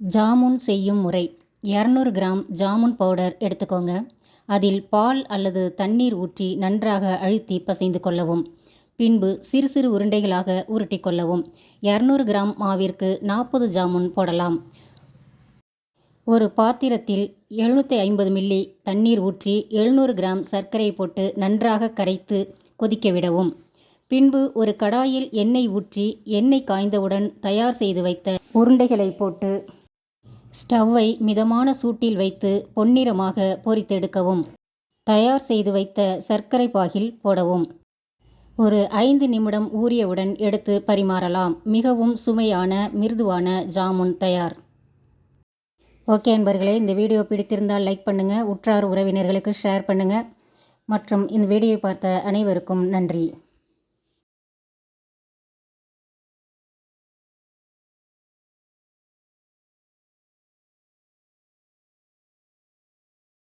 ஜாமுன் செய்யும் முறை. இரநூறு கிராம் ஜாமுன் பவுடர் எடுத்துக்கோங்க. அதில் பால் அல்லது தண்ணீர் ஊற்றி நன்றாக அழுத்தி பசைந்து கொள்ளவும். பின்பு சிறு சிறு உருண்டைகளாக உருட்டி கொள்ளவும். இரநூறு கிராம் மாவிற்கு நாற்பது ஜாமுன் போடலாம். ஒரு பாத்திரத்தில் எழுநூற்றி ஐம்பது மில்லி தண்ணீர் ஊற்றி எழுநூறு கிராம் சர்க்கரை போட்டு நன்றாக கரைத்து கொதிக்க விடவும். பின்பு ஒரு கடாயில் எண்ணெய் ஊற்றி எண்ணெய் காய்ந்தவுடன் தயார் செய்து வைத்த உருண்டைகளை போட்டு ஸ்டவ்வை மிதமான சூட்டில் வைத்து பொன்னிறமாக பொரித்தெடுக்கவும் தயார் செய்து வைத்த சர்க்கரை பாகில் போடவும். ஒரு ஐந்து நிமிடம் ஊறியவுடன் எடுத்து பரிமாறலாம். மிகவும் சுமையான மிருதுவான ஜாமுன் தயார். ஓகே அன்பர்களே இந்த வீடியோ பிடித்திருந்தால் லைக் பண்ணுங்கள் உற்றார் உறவினர்களுக்கு ஷேர் பண்ணுங்கள் மற்றும் இந்த வீடியோவை பார்த்த அனைவருக்கும் நன்றி.